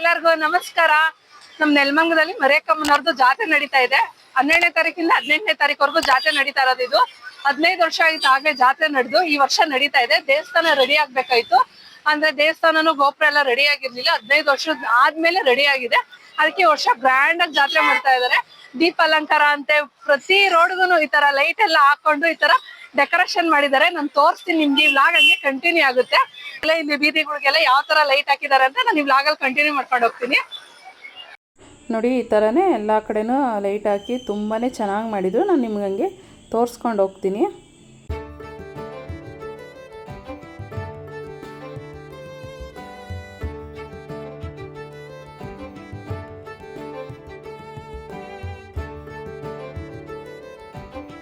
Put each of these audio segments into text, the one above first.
ಎಲ್ಲರಿಗೂ ನಮಸ್ಕಾರ. ನಮ್ ನೆಲಮಂಗದಲ್ಲಿ ಮರೇಕಮ್ಮನವ್ರದ್ದು ಜಾತ್ರೆ ನಡೀತಾ ಇದೆ. ಹನ್ನೆರಡನೇ ತಾರೀಕಿಂದ ಹದಿನೆಂಟನೇ ತಾರೀಕುವರೆಗೂ ಜಾತ್ರೆ ನಡೀತಾ ಇರೋದು ಇದು. ಹದಿನೈದು ವರ್ಷ ಆಯ್ತು ಆಗ್ಲೇ ಜಾತ್ರೆ ನಡೆದು ಈ ವರ್ಷ ನಡೀತಾ ಇದೆ. ದೇವಸ್ಥಾನ ರೆಡಿ ಆಗ್ಬೇಕಾಯ್ತು. ಅಂದ್ರೆ ದೇವಸ್ಥಾನನು ಗೋಪುರ ಎಲ್ಲ ರೆಡಿ ಆಗಿರ್ಲಿಲ್ಲ. ಹದಿನೈದು ವರ್ಷ ಆದ್ಮೇಲೆ ರೆಡಿ ಆಗಿದೆ. ಅದಕ್ಕೆ ವರ್ಷ ಗ್ರ್ಯಾಂಡ್ ಆಗಿ ಜಾತ್ರೆ ಮಾಡ್ತಾ ಇದಾರೆ. ದೀಪ ಅಲಂಕಾರ ಅಂತೆ ಪ್ರತಿ ರೋಡ್ಗುನು ಈ ತರ ಲೈಟ್ ಎಲ್ಲ ಹಾಕೊಂಡು ಈ ತರ ಡೆಕೋರೇಷನ್ ಮಾಡಿದ್ದಾರೆ. ನಾನು ತೋರಿಸ್ತೀನಿ, ನಿಮ್ಗೆ ಈ ವ್ಲಾಗ್ ಹಂಗೆ ಕಂಟಿನ್ಯೂ ಆಗುತ್ತೆ. ಎಲ್ಲ ಇಲ್ಲಿ ಬೀದಿಗಳಿಗೆಲ್ಲ ಯಾವ ತರ ಲೈಟ್ ಹಾಕಿದ್ದಾರೆ ಅಂತ ನಾನು ಈ ವ್ಲಾಗ್ ಅಲ್ಲಿ ಕಂಟಿನ್ಯೂ ಮಾಡ್ಕೊಂಡು ಹೋಗ್ತೀನಿ. ನೋಡಿ, ಈ ಥರನೇ ಎಲ್ಲ ಕಡೆನೂ ಲೈಟ್ ಹಾಕಿ ತುಂಬಾ ಚೆನ್ನಾಗಿ ಮಾಡಿದ್ರು. ನಾನು ನಿಮ್ಗೆ ಹಂಗೆ ತೋರಿಸ್ಕೊಂಡು ಹೋಗ್ತೀನಿ.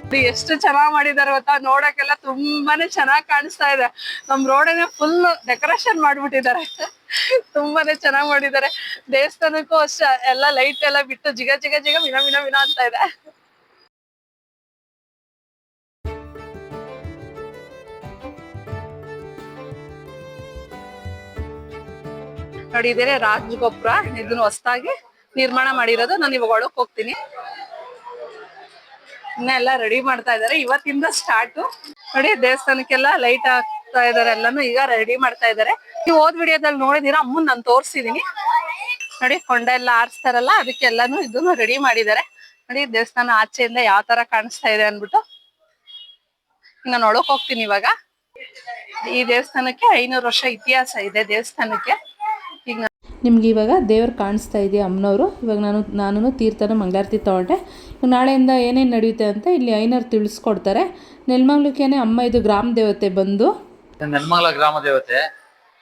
ಇದು ಎಷ್ಟು ಚೆನ್ನಾಗ್ ಮಾಡಿದಾರೆ ಗೊತ್ತಾ? ನೋಡಕ್ಕೆಲ್ಲ ತುಂಬಾನೇ ಚೆನ್ನಾಗ್ ಕಾಣಿಸ್ತಾ ಇದೆ. ನಮ್ ರೋಡನ್ನ ಫುಲ್ ಡೆಕೋರೇಷನ್ ಮಾಡ್ಬಿಟ್ಟಿದ್ದಾರೆ. ತುಂಬಾನೇ ಚೆನ್ನಾಗ್ ಮಾಡಿದ್ದಾರೆ. ದೇವಸ್ಥಾನಕ್ಕೂ ಅಷ್ಟೇ, ಎಲ್ಲ ಲೈಟ್ ಎಲ್ಲ ಬಿಟ್ಟು ಜಿಗ ಜಿಗ ಜಿಗ ವಿನ ವಿನ ವಿನ ಅಂತ ಇದೆ. ನೋಡಿ, ಇದೇನೆ ರಾಜಗೋಪುರ ಇದನ್ನ ಹೊಸದಾಗಿ ನಿರ್ಮಾಣ ಮಾಡಿರೋದು. ನಾನು ಇವಾಗ ಒಳಕ್ ಹೋಗ್ತೀನಿ. ಇನ್ನೆಲ್ಲ ರೆಡಿ ಮಾಡ್ತಾ ಇದಾರೆ ಇವತ್ತಿಂದ ಸ್ಟಾರ್ಟ್ ನೋಡಿ, ದೇವಸ್ಥಾನಕ್ಕೆಲ್ಲ ಲೈಟ್ ಹಾಕ್ತಾ ಇದಾರೆ ಎಲ್ಲಾನು. ಈಗ ರೆಡಿ ಮಾಡ್ತಾ ಇದಾರೆ ನೀವು ಓದ್ ವಿಡಿಯೋದಲ್ಲಿ ನೋಡಿದೀರಾ ಅಮ್ಮನ್ ನಾನು ತೋರಿಸಿದೀನಿ. ನೋಡಿ, ಕೊಂಡ ಎಲ್ಲ ಆರಿಸ್ತಾರಲ್ಲ ಅದಕ್ಕೆಲ್ಲಾನು ಇದನ್ನು ರೆಡಿ ಮಾಡಿದ್ದಾರೆ. ನೋಡಿ, ದೇವಸ್ಥಾನ ಆಚೆಯಿಂದ ಯಾವ ತರ ಕಾಣಿಸ್ತಾ ಇದೆ ಅನ್ಬಿಟ್ಟು ನಾನು ಒಳಕ್ ಹೋಗ್ತೀನಿ ಇವಾಗ. ಈ ದೇವಸ್ಥಾನಕ್ಕೆ ಐನೂರು ವರ್ಷ ಇತಿಹಾಸ ಇದೆ ದೇವಸ್ಥಾನಕ್ಕೆ. ನಿಮ್ಗೆ ಇವಾಗ ದೇವ್ರು ಕಾಣಿಸ್ತಾ ಇದೆಯಾ ಅಮ್ಮನವರು? ಇವಾಗ ನಾನು ನಾನು ತೀರ್ಥನ ಮಂಗಳಾರತಿ ತೊಗೊಂಡೆ. ನಾಳೆಯಿಂದ ಏನೇನು ನಡೆಯುತ್ತೆ ಅಂತ ಇಲ್ಲಿ ಐನರ್ ತಿಳಿಸ್ಕೊಡ್ತಾರೆ. ನೆಲ್ಮಂಗ್ಲಕ್ಕೇನೆ ಅಮ್ಮ ಇದು ಗ್ರಾಮ ದೇವತೆ ಬಂದು. ನೆಲ್ಮಂಗ್ಲ ಗ್ರಾಮ ದೇವತೆ.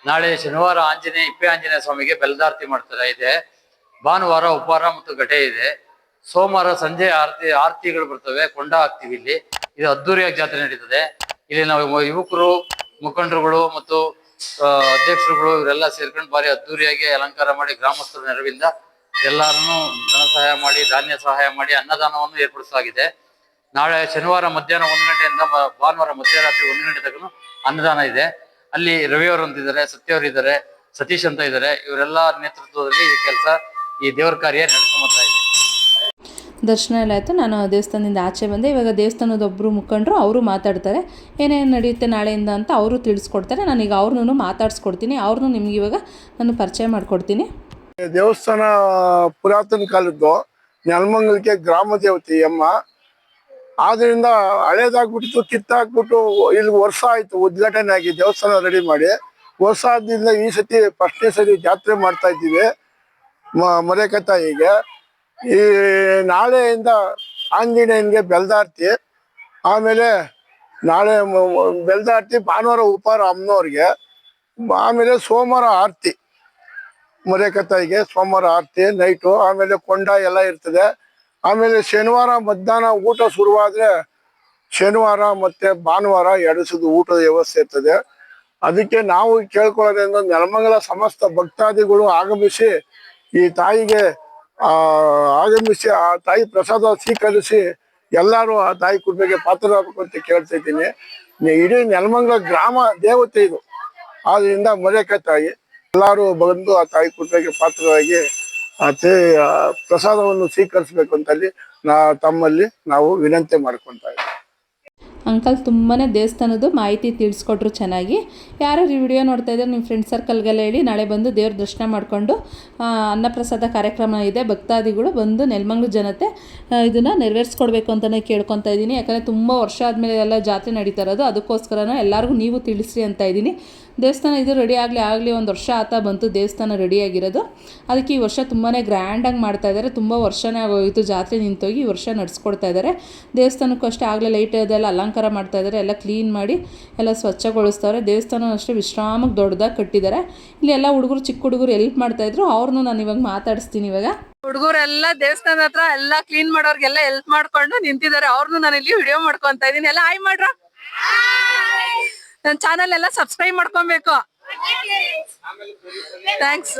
ನಾಳೆ ಶನಿವಾರ ಆಂಜನೇಯ, ಇಪ್ಪೆ ಆಂಜನೇಯ ಸ್ವಾಮಿಗೆ ಬೆಲ್ದಾರತಿ ಮಾಡ್ತಾರೆ. ಇದೆ. ಭಾನುವಾರ ಉಪಹಾರ ಮತ್ತು ಘಟೆ ಇದೆ. ಸೋಮವಾರ ಸಂಜೆ ಆರತಿ, ಆರತಿಗಳು ಬರ್ತವೆ. ಕೊಂಡ ಹಾಕ್ತಿವಿ ಇಲ್ಲಿ. ಇದು ಅದ್ದೂರಿಯಾಗಿ ಜಾತ್ರೆ ನಡೀತದೆ. ಇಲ್ಲಿ ನಾವು ಯುವಕರು, ಮುಖಂಡರುಗಳು ಮತ್ತು ಅಧ್ಯಕ್ಷರುಗಳು ಇವರೆಲ್ಲ ಸೇರ್ಕೊಂಡು ಬಾರಿ ಅದ್ದೂರಿಯಾಗಿ ಅಲಂಕಾರ ಮಾಡಿ ಗ್ರಾಮಸ್ಥರ ನೆರವಿಂದ ಎಲ್ಲರನ್ನೂ ಧನ ಸಹಾಯ ಮಾಡಿ, ಧಾನ್ಯ ಸಹಾಯ ಮಾಡಿ ಅನ್ನದಾನವನ್ನು ಏರ್ಪಡಿಸಲಾಗಿದೆ. ನಾಳೆ ಶನಿವಾರ ಮಧ್ಯಾಹ್ನ ಒಂದು ಗಂಟೆಯಿಂದ ಭಾನುವಾರ ಮಧ್ಯರಾತ್ರಿ ಒಂದು ಗಂಟೆ ತನಕ ಅನ್ನದಾನ ಇದೆ. ಅಲ್ಲಿ ರವಿ ಅವರು ಅಂತಿದ್ದಾರೆ ಸತ್ಯವರು ಇದ್ದಾರೆ, ಸತೀಶ್ ಅಂತ ಇದ್ದಾರೆ. ಇವರೆಲ್ಲ ನೇತೃತ್ವದಲ್ಲಿ ಈ ಕೆಲಸ, ಈ ದೇವರ ಕಾರ್ಯ ನಡ್ಕೊಂಬತ್ತಾ ಇದೆ. ದರ್ಶನ ಎಲ್ಲ ಆಯಿತು. ನಾನು ದೇವಸ್ಥಾನದಿಂದ ಆಚೆ ಬಂದೆ. ಇವಾಗ ದೇವಸ್ಥಾನದ ಒಬ್ಬರು ಮುಖಂಡರು, ಅವರು ಮಾತಾಡ್ತಾರೆ. ಏನೇನು ನಡೆಯುತ್ತೆ ನಾಳೆಯಿಂದ ಅಂತ ಅವರು ತಿಳಿಸ್ಕೊಡ್ತಾರೆ. ನಾನೀಗ ಅವ್ರನ್ನೂ ಮಾತಾಡಿಸ್ಕೊಡ್ತೀನಿ. ಅವ್ರನ್ನೂ ನಿಮ್ಗೆ ಇವಾಗ ನಾನು ಪರಿಚಯ ಮಾಡಿಕೊಡ್ತೀನಿ. ದೇವಸ್ಥಾನ ಪುರಾತನ ಕಾಲದ್ದು ನೆಲಮಂಗಲಕ್ಕೆ ಗ್ರಾಮ ದೇವತೆ ಅಮ್ಮ. ಆದ್ರಿಂದ ಹಳೇದಾಗ್ಬಿಟ್ಟಿತ್ತು ಕಿತ್ತಾಕ್ಬಿಟ್ಟು ಇಲ್ಲಿ ವರ್ಷ ಆಯಿತು, ಉದ್ಘಾಟನೆ ಆಗಿ ದೇವಸ್ಥಾನ ರೆಡಿ ಮಾಡಿ. ವರ್ಷ ಆದ್ರಿಂದ ಈ ಸತಿ ಫಸ್ಟ್ನೇ ಸರಿ ಜಾತ್ರೆ ಮಾಡ್ತಾ ಇದ್ದೀವಿ. ಮ- ಮರೇಕತಾಯಿಗೆ ಈ ನಾಳೆಯಿಂದ ಆಂಜನೇಯನ್ಗೆ ಬೆಲ್ದಾರ್ತಿ, ಆಮೇಲೆ ನಾಳೆ ಬೆಲ್ದಾರ್ತಿ ಭಾನುವಾರ ಉಪಹಾರ ಅಮ್ಮನವ್ರಿಗೆ, ಆಮೇಲೆ ಸೋಮವಾರ ಆರತಿ. ಮರೇಕತ್ತಾಯಿಗೆ ಸೋಮವಾರ ಆರತಿ, ನೈಟು, ಆಮೇಲೆ ಕೊಂಡ ಎಲ್ಲ ಇರ್ತದೆ. ಆಮೇಲೆ ಶನಿವಾರ ಮಧ್ಯಾಹ್ನ ಊಟ ಶುರುವಾದ್ರೆ ಶನಿವಾರ ಮತ್ತೆ ಭಾನುವಾರ ಎಡಸದು ಊಟದ ವ್ಯವಸ್ಥೆ ಇರ್ತದೆ. ಅದಕ್ಕೆ ನಾವು ಕೇಳ್ಕೊಳ್ಳೋದ್ರಿಂದ ನೆಲಮಂಗಲ ಸಮಸ್ತ ಭಕ್ತಾದಿಗಳು ಆಗಮಿಸಿ ಈ ತಾಯಿಗೆ ಆ ಆಗಮಿಸಿ ಆ ತಾಯಿ ಪ್ರಸಾದ ಸ್ವೀಕರಿಸಿ ಎಲ್ಲರೂ ಆ ತಾಯಿ ಕೃಪೆಗೆ ಪಾತ್ರರಾಗಬೇಕು ಅಂತ ಕೇಳ್ತಾ ಇದ್ದೀನಿ. ಇಡೀ ನೆಲಮಂಗಲ ಗ್ರಾಮ ದೇವತೆ ಇದು. ಆದ್ರಿಂದ ಮರೇಕ ತಾಯಿ ಎಲ್ಲರೂ ಬಂದು ಆ ತಾಯಿ ಕೃಪೆಗೆ ಪಾತ್ರರಾಗಿ ಆ ಪ್ರಸಾದವನ್ನು ಸ್ವೀಕರಿಸಬೇಕು ಅಂತಲ್ಲಿ ನಾ ತಮ್ಮಲ್ಲಿ ನಾವು ವಿನಂತಿ ಮಾಡ್ಕೊಂತಾ ಇದ್ದೀವಿ. ಅಂಕಲ್ ತುಂಬಾ ದೇವಸ್ಥಾನದ್ದು ಮಾಹಿತಿ ತಿಳಿಸ್ಕೊಟ್ರು ಚೆನ್ನಾಗಿ. ಯಾರ್ಯಾರು ಈ ವಿಡಿಯೋ ನೋಡ್ತಾ ಇದ್ದಾರೆ ನಿಮ್ಮ ಫ್ರೆಂಡ್ ಸರ್ಕಲ್ಗೆಲ್ಲ ಹೇಳಿ, ನಾಳೆ ಬಂದು ದೇವ್ರ ದರ್ಶನ ಮಾಡಿಕೊಂಡು ಅನ್ನಪ್ರಸಾದ ಕಾರ್ಯಕ್ರಮ ಇದೆ, ಭಕ್ತಾದಿಗಳು ಬಂದು ನೆಲಮಂಗ್ಲ ಜನತೆ ಇದನ್ನು ನೆರವೇರಿಸ್ಕೊಡ್ಬೇಕು ಅಂತಲೇ ಕೇಳ್ಕೊತಾ ಇದ್ದೀನಿ. ಯಾಕಂದರೆ ತುಂಬ ವರ್ಷ ಆದಮೇಲೆ ಎಲ್ಲ ಜಾತ್ರೆ ನಡೀತಾ ಇರೋದು, ಅದಕ್ಕೋಸ್ಕರನೇ ಎಲ್ಲರಿಗೂ ನೀವು ತಿಳಿಸ್ರಿ ಅಂತ ಇದ್ದೀನಿ. ದೇವಸ್ಥಾನ ಇದು ರೆಡಿ ಆಗಲಿ ಆಗಲಿ ಒಂದು ವರ್ಷ ಆತ ಬಂತು, ದೇವಸ್ಥಾನ ರೆಡಿಯಾಗಿರೋದು ಅದಕ್ಕೆ ಈ ವರ್ಷ ತುಂಬಾ ಗ್ರ್ಯಾಂಡಾಗಿ ಮಾಡ್ತಾ ಇದ್ದಾರೆ ತುಂಬ ವರ್ಷನೇ ಆಗೋಯಿತು ಜಾತ್ರೆ ನಿಂತೋಗಿ, ಈ ವರ್ಷ ನಡೆಸ್ಕೊಡ್ತಾ ಇದ್ದಾರೆ ದೇವಸ್ಥಾನಕ್ಕೂ ಅಷ್ಟೇ ಆಗಲೇ ಲೈಟ್ ಅದೆಲ್ಲ ಅಲಂಕಾರ ಮಾಡ್ತಾ ಇದ್ದಾರೆ ಎಲ್ಲ ಕ್ಲೀನ್ ಮಾಡಿ, ಎಲ್ಲ ಸ್ವಚ್ಛಗೊಳಿಸ್ತಾರೆ. ದೇವಸ್ಥಾನ ಅಷ್ಟೇ ವಿಶ್ರಾಮಕ್ಕೆ ದೊಡ್ಡದಾಗಿ ಕಟ್ಟಿದ್ದಾರೆ ಇಲ್ಲಿ ಎಲ್ಲ ಹುಡುಗರು, ಚಿಕ್ಕ ಹುಡುಗರು ಎಲ್ಪ್ ಮಾಡ್ತಾಯಿದ್ರು ಅವ್ರನ್ನೂ ನಾನು ಇವಾಗ ಮಾತಾಡಿಸ್ತೀನಿ ಇವಾಗ. ಹುಡುಗರೆಲ್ಲ ದೇವಸ್ಥಾನ ಹತ್ರ ಎಲ್ಲ ಕ್ಲೀನ್ ಮಾಡೋರ್ಗೆಲ್ಲ ಹೆಲ್ಪ್ ಮಾಡ್ಕೊಂಡು ನಿಂತಿದ್ದಾರೆ. ಅವ್ರನ್ನೂ ನಾನು ಇಲ್ಲಿ ವಿಡಿಯೋ ಮಾಡ್ಕೊಂತ ಇದೀನಿ. ಎಲ್ಲ ಹಾಯ್ ಮಾಡ್ರ? ನನ್ನ ಚಾನಲ್ ಎಲ್ಲ ಸಬ್ಸ್ಕ್ರೈಬ್ ಮಾಡ್ಕೊಬೇಕು. ಥ್ಯಾಂಕ್ಸ್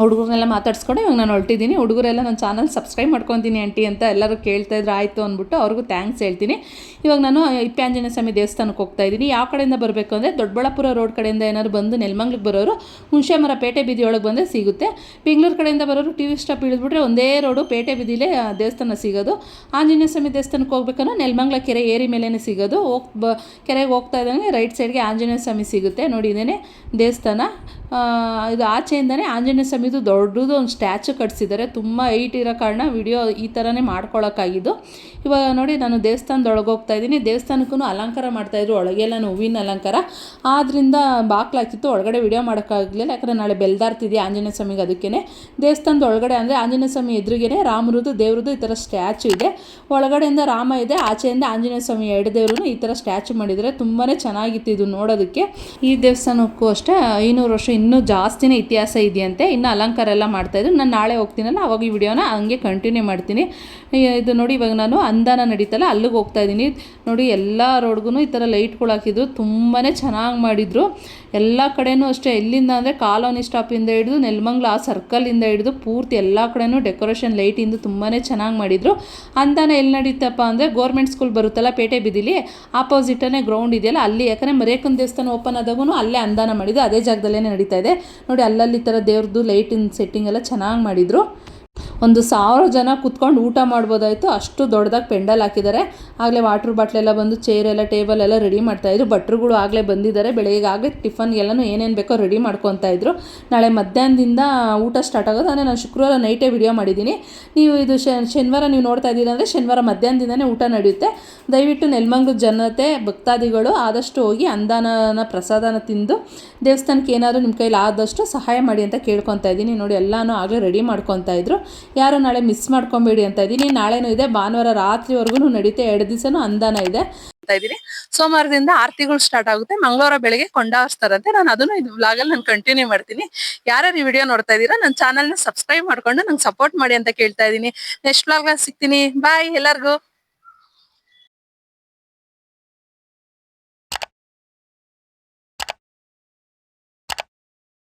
ಹುಡುಗರನ್ನೆಲ್ಲ ಮಾತಾಡ್ಸ್ಕೊಂಡು, ಇವಾಗ ನಾನು ಹೊರಟಿದ್ದೀನಿ. ಹುಡುಗರೆಲ್ಲ ನನ್ನ ಚಾನಲ್ ಸಬ್ಸ್ಕ್ರೈಬ್ ಮಾಡ್ಕೊತೀನಿ, ಆಂಟಿ ಅಂತ ಎಲ್ಲರೂ ಕೇಳ್ತಾ ಇದ್ರು, ಆಯಿತು ಅಂದ್ಬಿಟ್ಟು ಅವ್ರಿಗೂ ಥ್ಯಾಂಕ್ಸ್ ಹೇಳ್ತೀನಿ. ಇವಾಗ ನಾನು ಇಪ್ಪಾಂಜನೇಯ ಸ್ವಾಮಿ ದೇವಸ್ಥಾನಕ್ಕೆ ಹೋಗ್ತಾ ಇದ್ದೀನಿ. ಯಾವ ಕಡೆಯಿಂದ ಬರಬೇಕು ಅಂದರೆ ದೊಡ್ಡಬಳ್ಳಾಪುರ ರೋಡ್ ಕಡೆಯಿಂದ ಏನಾದ್ರು ಬಂದು ನೆಲಮಂಗ್ಲಿಗೆ ಬರೋರು ಹುಣಸೆ ಮರ ಪೇಟೆ ಬೀದಿಯೊಳಗೆ ಬಂದರೆ ಸಿಗುತ್ತೆ. ಬೆಂಗಳೂರು ಕಡೆಯಿಂದ ಬರೋರು ಟಿ ವಿ ಸ್ಟಾಪ್ ಇಳಿದ್ಬಿಟ್ರೆ ಒಂದೇ ರೋಡು ಪೇಟೆ ಬೀದಿಲೇ ದೇವಸ್ಥಾನ ಸಿಗೋದು. ಆಂಜನೇಯ ಸ್ವಾಮಿ ದೇವಸ್ಥಾನಕ್ಕೆ ಹೋಗ್ಬೇಕಂದ್ರೆ ನೆಲಮಂಗ್ಲ ಕೆರೆ ಏರಿ ಮೇಲೇ ಸಿಗೋದು. ಹೋಗ್, ಬ, ಕೆರೆಗೆ ಹೋಗ್ತಾ ಇದ್ದಂಗೆ ರೈಟ್ ಸೈಡ್ಗೆ ಆಂಜನೇಯ ಸ್ವಾಮಿ ಸಿಗುತ್ತೆ ನೋಡಿ ಇದೇನೆ ದೇವಸ್ಥಾನ. ಇದು ಆಚೆಯಿಂದನೇ ಆಂಜನೇಯ ಸ್ವಾಮಿದು ದೊಡ್ಡದು ಒಂದು ಸ್ಟ್ಯಾಚು ಕಟ್ಸಿದ್ದಾರೆ. ತುಂಬ ಹೈಟ್ ಇರೋ ಕಾರಣ ವಿಡಿಯೋ ಈ ಥರನೇ ಮಾಡ್ಕೊಳ್ಳೋಕ್ಕಾಗಿದ್ದು ಇವಾಗ ನೋಡಿ ನಾನು ದೇವಸ್ಥಾನದೊಳಗೆ ಹೋಗ್ತಾ ಇದ್ದೀನಿ. ದೇವಸ್ಥಾನಕ್ಕೂ ಅಲಂಕಾರ ಮಾಡ್ತಾಯಿದ್ರು ಒಳಗೆಲ್ಲ ಹೂವಿನ ಅಲಂಕಾರ. ಆದ್ದರಿಂದ ಬಾಕ್ಲಾಕಿತ್ತು ಒಳಗಡೆ ವಿಡಿಯೋ ಮಾಡೋಕ್ಕಾಗಲಿಲ್ಲ. ಯಾಕಂದರೆ ನಾಳೆ ಬೆಲ್ದಾರ್ತಿದೆ ಆಂಜನೇಯ ಸ್ವಾಮಿಗೆ ಅದಕ್ಕೇ ದೇವಸ್ಥಾನದ ಒಳಗಡೆ ಅಂದರೆ ಆಂಜನೇಯ ಸ್ವಾಮಿ ಎದುರಿಗೇನೆ ರಾಮರದು ದೇವ್ರದ್ದು ಈ ಥರ ಸ್ಟ್ಯಾಚು ಇದೆ. ಒಳಗಡೆಯಿಂದ ರಾಮ ಇದೆ. ಆಚೆಯಿಂದ ಆಂಜನೇಯ ಸ್ವಾಮಿ ಎರಡು ದೇವ್ರೂ ಈ ಥರ ಸ್ಟ್ಯಾಚು ಮಾಡಿದರೆ ತುಂಬಾ ಚೆನ್ನಾಗಿತ್ತು ಇದು ನೋಡೋದಕ್ಕೆ. ಈ ದೇವಸ್ಥಾನಕ್ಕೂ ಅಷ್ಟೇ, ಐನೂರು ವರ್ಷ ಇನ್ನೂ ಜಾಸ್ತಿನೇ ಇತಿಹಾಸ ಇದೆಯಂತೆ. ಇನ್ನು ಅಲಂಕಾರ ಎಲ್ಲ ಮಾಡ್ತಾಯಿದ್ರು ನಾನು ನಾಳೆ ಹೋಗ್ತೀನಲ್ಲ, ಅವಾಗ ಈ ವಿಡಿಯೋನ ಹಂಗೆ ಕಂಟಿನ್ಯೂ ಮಾಡ್ತೀನಿ. ಇದು ನೋಡಿ, ಇವಾಗ ನಾನು ಅಂದಾನ ನಡೀತಲ್ಲ, ಅಲ್ಲಿಗೆ ಹೋಗ್ತಾ ಇದ್ದೀನಿ. ನೋಡಿ, ಎಲ್ಲ ರೋಡ್ಗೂ ಈ ಥರ ಲೈಟ್ಗಳು ಹಾಕಿದ್ರು. ತುಂಬಾ ಚೆನ್ನಾಗಿ ಮಾಡಿದರು. ಎಲ್ಲ ಕಡೆಯೂ ಅಷ್ಟೇ ಎಲ್ಲಿಂದ ಅಂದರೆ ಕಾಲೋನಿ ಸ್ಟಾಪಿಂದ ಹಿಡಿದು ನೆಲ್ಮಂಗ್ಲ ಆ ಸರ್ಕಲಿಂದ ಹಿಡಿದು ಪೂರ್ತಿ ಎಲ್ಲ ಕಡೆನೂ ಡೆಕೋರೇಷನ್ ಲೈಟಿಂದ ತುಂಬಾ ಚೆನ್ನಾಗಿ ಮಾಡಿದರು. ಅಂದಾನ ಎಲ್ಲಿ ನಡೀತಪ್ಪ ಅಂದರೆ ಗೌರ್ಮೆಂಟ್ ಸ್ಕೂಲ್ ಬರುತ್ತಲ್ಲ ಪೇಟೆ ಬಿದಿಲಿ ಆಪೋಸಿಟನೇ ಗ್ರೌಂಡ್ ಇದೆಯಲ್ಲ, ಅಲ್ಲಿ ಯಾಕಂದರೆ ಮರೇಕನ್ ದೇವಸ್ಥಾನ ಓಪನ್ ಆದಾಗೂ ಅಲ್ಲೇ ಅಂದಾನ ಮಾಡಿದ್ದು ಅದೇ ಜಾಗದಲ್ಲೇ ನಡೀತಾ ಇದೆ. ನೋಡಿ, ಅಲ್ಲಲ್ಲಿ ಥರ ದೇವ್ರದ್ದು ಲೈಟಿನ ಸೆಟ್ಟಿಂಗ್ ಎಲ್ಲ ಚೆನ್ನಾಗಿ ಮಾಡಿದರು. ಒಂದು ಸಾವಿರ ಜನ ಕುತ್ಕೊಂಡು ಊಟ ಮಾಡ್ಬೋದಾಯಿತು. ಅಷ್ಟು ದೊಡ್ಡದಾಗಿ ಪೆಂಡಲ್ ಹಾಕಿದ್ದಾರೆ. ಆಗಲೇ ವಾಟ್ರ್ ಬಾಟ್ಲೆಲ್ಲ ಬಂದು ಚೇರ್ ಎಲ್ಲ ಟೇಬಲ್ ಎಲ್ಲ ರೆಡಿ ಮಾಡ್ತಾಯಿದ್ರು ಭಟ್ರುಗಳು ಆಗಲೇ ಬಂದಿದ್ದಾರೆ. ಬೆಳಗ್ಗೆ ಆಗಲೇ ಟಿಫನ್ಗೆಲ್ಲನೂ ಏನೇನು ಬೇಕೋ ರೆಡಿ ಮಾಡ್ಕೊತಾ ಇದ್ರು. ನಾಳೆ ಮಧ್ಯಾಹ್ನದಿಂದ ಊಟ ಸ್ಟಾರ್ಟ್ ಆಗೋದು. ಅಂದರೆ ನಾನು ಶುಕ್ರವಾರ ನೈಟೇ ವಿಡಿಯೋ ಮಾಡಿದ್ದೀನಿ. ನೀವು ಇದು ಶನಿವಾರ ನೀವು ನೋಡ್ತಾ ಇದ್ದೀರಾ ಅಂದರೆ ಶನಿವಾರ ಮಧ್ಯಾಹ್ನದಿಂದನೇ ಊಟ ನಡೆಯುತ್ತೆ. ದಯವಿಟ್ಟು ನೆಲಮಂಗ್ಲ ಜನತೆ, ಭಕ್ತಾದಿಗಳು ಆದಷ್ಟು ಹೋಗಿ ಅಂದಾನನ ಪ್ರಸಾದನ ತಿಂದು ದೇವಸ್ಥಾನಕ್ಕೆ ಏನಾದರೂ ನಿಮ್ಮ ಕೈಲಿ ಆದಷ್ಟು ಸಹಾಯ ಮಾಡಿ ಅಂತ ಕೇಳ್ಕೊತಾ ಇದ್ದೀನಿ. ನೋಡಿ, ಎಲ್ಲನೂ ಆಗಲೇ ರೆಡಿ ಮಾಡ್ಕೊತಾ ಇದ್ರು. ಯಾರು ನಾಳೆ ಮಿಸ್ ಮಾಡ್ಕೊಬೇಡಿ ಅಂತ ಇದ್ದೀನಿ. ನಾಳೆನೂ ಇದೆ, ಭಾನುವಾರ ರಾತ್ರಿವರೆಗೂ ನಡೀತೆ ಎರಡು ದಿವಸನೂ ಅಂದಾನ ಇದೆ. ಇದ್ದೀನಿ. ಸೋಮವಾರದಿಂದ ಆರತಿಗಳು ಸ್ಟಾರ್ಟ್ ಆಗುತ್ತೆ. ಮಂಗಳವಾರ ಬೆಳಗ್ಗೆ ಕೊಂಡಾರಿಸ್ತಾರಂತೆ ನಾನು ಅದನ್ನು ಇದು ವ್ಲಾಗಲ್ಲಿ ನಾನು ಕಂಟಿನ್ಯೂ ಮಾಡ್ತೀನಿ. ಯಾರ್ಯಾರು ಈ ವಿಡಿಯೋ ನೋಡ್ತಾ ಇದ್ದೀರಾ ನನ್ನ ಚಾನಲ್ನ ಸಬ್ಸ್ಕ್ರೈಬ್ ಮಾಡ್ಕೊಂಡು ನಂಗೆ ಸಪೋರ್ಟ್ ಮಾಡಿ ಅಂತ ಕೇಳ್ತಾ ಇದ್ದೀನಿ. ನೆಕ್ಸ್ಟ್ ವ್ಲಾಗ್ ಸಿಗ್ತೀನಿ. ಬಾಯ್ ಎಲ್ಲರಿಗೂ.